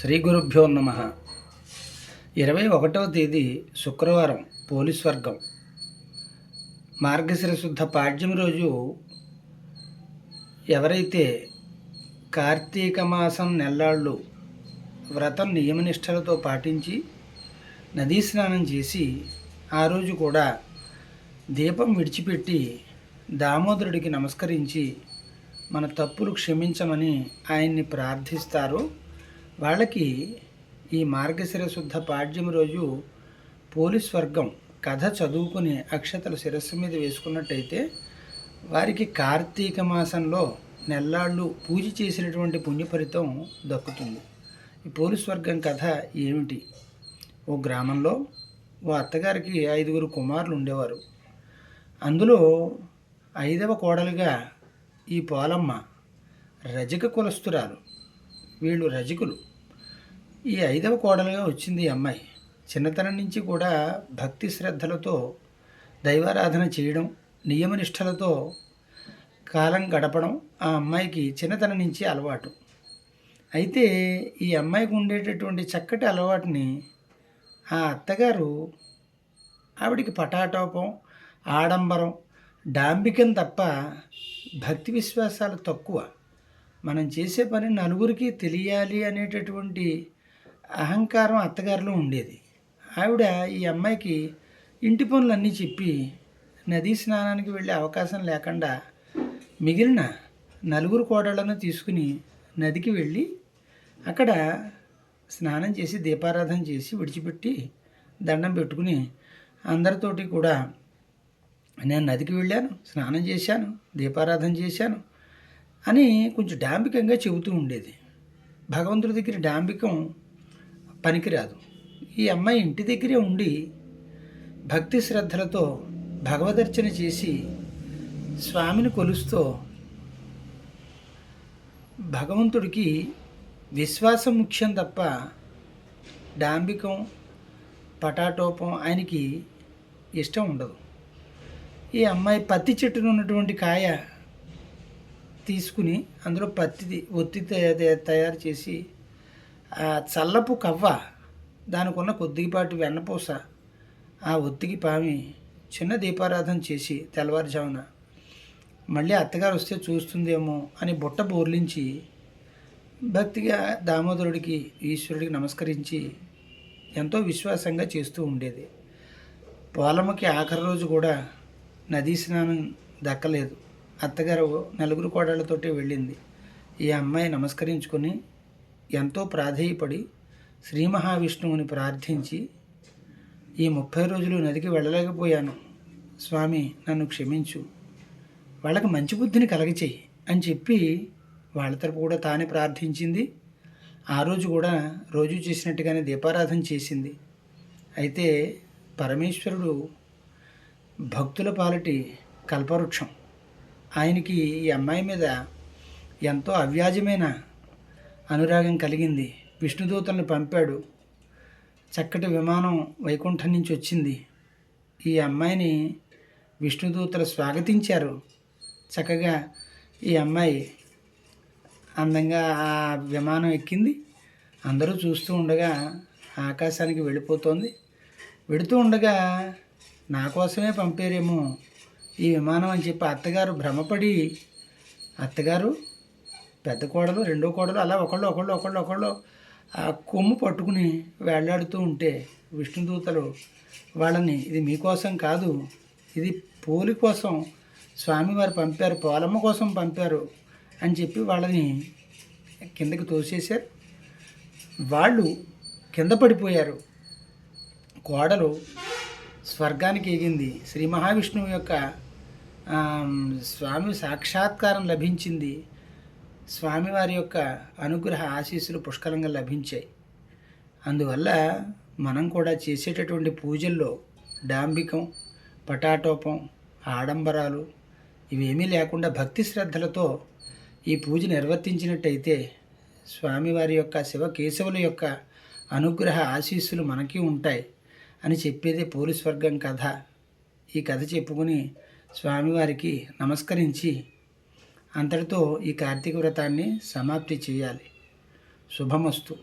శ్రీ గురుభ్యో నమ. ఇరవై ఒకటవ తేదీ శుక్రవారం పోలీస్ వర్గం మార్గశిర శుద్ధ పాడ్యం రోజు ఎవరైతే కార్తీక మాసం నెల్లాళ్ళు వ్రతం నియమనిష్టలతో పాటించి నదీ స్నానం చేసి ఆ రోజు కూడా దీపం విడిచిపెట్టి దామోదరుడికి నమస్కరించి మన తప్పులు క్షమించమని ఆయన్ని ప్రార్థిస్తారు. వాళ్ళకి ఈ మార్గశిర శుద్ధ పాడ్యం రోజు పోలీస్ వర్గం కథ చదువుకుని అక్షతలు శిరస్సు మీద వేసుకున్నట్టయితే వారికి కార్తీక మాసంలో నెల్లాళ్ళు పూజ చేసినటువంటి పుణ్యఫలితం దక్కుతుంది. ఈ పోలీస్ వర్గం కథ ఏమిటి? ఓ గ్రామంలో ఓ అత్తగారికి ఐదుగురు కుమారులు ఉండేవారు. అందులో ఐదవ కోడలుగా ఈ పోలమ్మ రజక కులస్తురాలు. వీళ్ళు రజకులు. ఈ ఐదవ కోడలుగా వచ్చింది ఈ అమ్మాయి. చిన్నతనం నుంచి కూడా భక్తి శ్రద్ధలతో దైవారాధన చేయడం నియమనిష్టలతో కాలం గడపడం ఆ అమ్మాయికి చిన్నతనం నుంచి అలవాటు. అయితే ఈ అమ్మాయికి ఉండేటటువంటి చక్కటి అలవాటుని ఆ అత్తగారు ఆవిడికి పటాటోపం ఆడంబరం డాంబికం తప్ప భక్తి విశ్వాసాలు తక్కువ. మనం చేసే పని నలుగురికి తెలియాలి అనేటటువంటి అహంకారం అత్తగారిలో ఉండేది. ఆవిడ ఈ అమ్మాయికి ఇంటి పనులన్నీ చెప్పి నదీ స్నానానికి వెళ్ళే అవకాశం లేకుండా మిగిలిన నలుగురు కోడళ్ళను తీసుకుని నదికి వెళ్ళి అక్కడ స్నానం చేసి దీపారాధన చేసి విడిచిపెట్టి దండం పెట్టుకుని అందరితోటి కూడా నేను నదికి వెళ్ళాను స్నానం చేశాను దీపారాధన చేశాను అని కొంచెం డాంబికంగా చెబుతూ ఉండేది. భగవంతుడి దగ్గర డాంబికం పనికిరాదు. ఈ అమ్మాయి ఇంటి దగ్గరే ఉండి భక్తి శ్రద్ధలతో భగవదర్చన చేసి స్వామిని కొలుస్తూ భగవంతుడికి విశ్వాసం ముఖ్యం తప్ప డాంబికం పటాటోపం ఆయనకి ఇష్టం ఉండదు. ఈ అమ్మాయి పత్తి చెట్టును ఉన్నటువంటి కాయ తీసుకుని అందులో పత్తి ఒత్తి తయారు చేసి ఆ చల్లపు కవ్వ దానికి ఉన్న కొద్దిపాటి వెన్నపూస ఆ ఒత్తికి పామి చిన్న దీపారాధన చేసి తెల్లవారుజామున మళ్ళీ అత్తగారు వస్తే చూస్తుందేమో అని బుట్ట బోర్లించి భక్తిగా దామోదరుడికి ఈశ్వరుడికి నమస్కరించి ఎంతో విశ్వాసంగా చేస్తూ ఉండేది. పోలమ్మకి ఆఖరి రోజు కూడా నదీ స్నానం దక్కలేదు. అత్తగారు నలుగురు కోడళ్ళతోటి వెళ్ళింది. ఈ అమ్మాయి నమస్కరించుకొని ఎంతో ప్రాధేయపడి శ్రీ మహావిష్ణువుని ప్రార్థించి ఈ ముప్పై రోజులు నదికి వెళ్ళలేకపోయాను. స్వామి నన్ను క్షమించు. వాళ్ళకి మంచి బుద్ధిని కలగచేయి అని చెప్పి వాళ్ళ తరపు కూడా తానే ప్రార్థించింది. ఆ రోజు కూడా రోజు చేసినట్టుగానే దీపారాధన చేసింది. అయితే పరమేశ్వరుడు భక్తుల పాలటి కల్పవృక్షం. ఆయనకి ఈ అమ్మాయి మీద ఎంతో అవ్యాజమైన అనురాగం కలిగింది. విష్ణుదూతల్ని పంపాడు. చక్కటి విమానం వైకుంఠం నుంచి వచ్చింది. ఈ అమ్మాయిని విష్ణుదూతలు స్వాగతించారు. చక్కగా ఈ అమ్మాయి అందంగా ఆ విమానం ఎక్కింది. అందరూ చూస్తూ ఉండగా ఆకాశానికి వెళ్ళిపోతోంది. వెడుతూ ఉండగా నా కోసమే పంపారేమో ఈ విమానం అని చెప్పి అత్తగారు భ్రమపడి అత్తగారు పెద్ద కోడలు రెండో కోడలు అలా ఒకళ్ళు ఒకళ్ళు ఒకళ్ళు ఒకళ్ళు ఆ కొమ్ము పట్టుకుని వేళ్ళాడుతూ ఉంటే విష్ణుదూతలు వాళ్ళని ఇది మీకోసం కాదు ఇది పోలి కోసం స్వామివారు పంపారు పోలమ్మ కోసం పంపారు అని చెప్పి వాళ్ళని కిందకి తోసేశారు. వాళ్ళు కింద పడిపోయారు. కోడలు స్వర్గానికి ఎగింది. శ్రీ మహావిష్ణువు యొక్క స్వామి సాక్షాత్కారం లభించింది. స్వామివారి యొక్క అనుగ్రహ ఆశీస్సులు పుష్కలంగా లభించాయి. అందువల్ల మనం కూడా చేసేటటువంటి పూజల్లో డాంబికం పటాటోపం ఆడంబరాలు ఇవేమీ లేకుండా భక్తి శ్రద్ధలతో ఈ పూజ నిర్వర్తించినట్టయితే స్వామివారి యొక్క శివకేశవుల యొక్క అనుగ్రహ ఆశీస్సులు మనకి ఉంటాయి అని చెప్పేదే పోలీస్ వర్గం కథ. ఈ కథ చెప్పుకుని స్వామివారికి నమస్కరించి అంతటితో ఈ కార్తీక వ్రతాన్ని సమాప్తి చేయాలి. శుభమస్తు.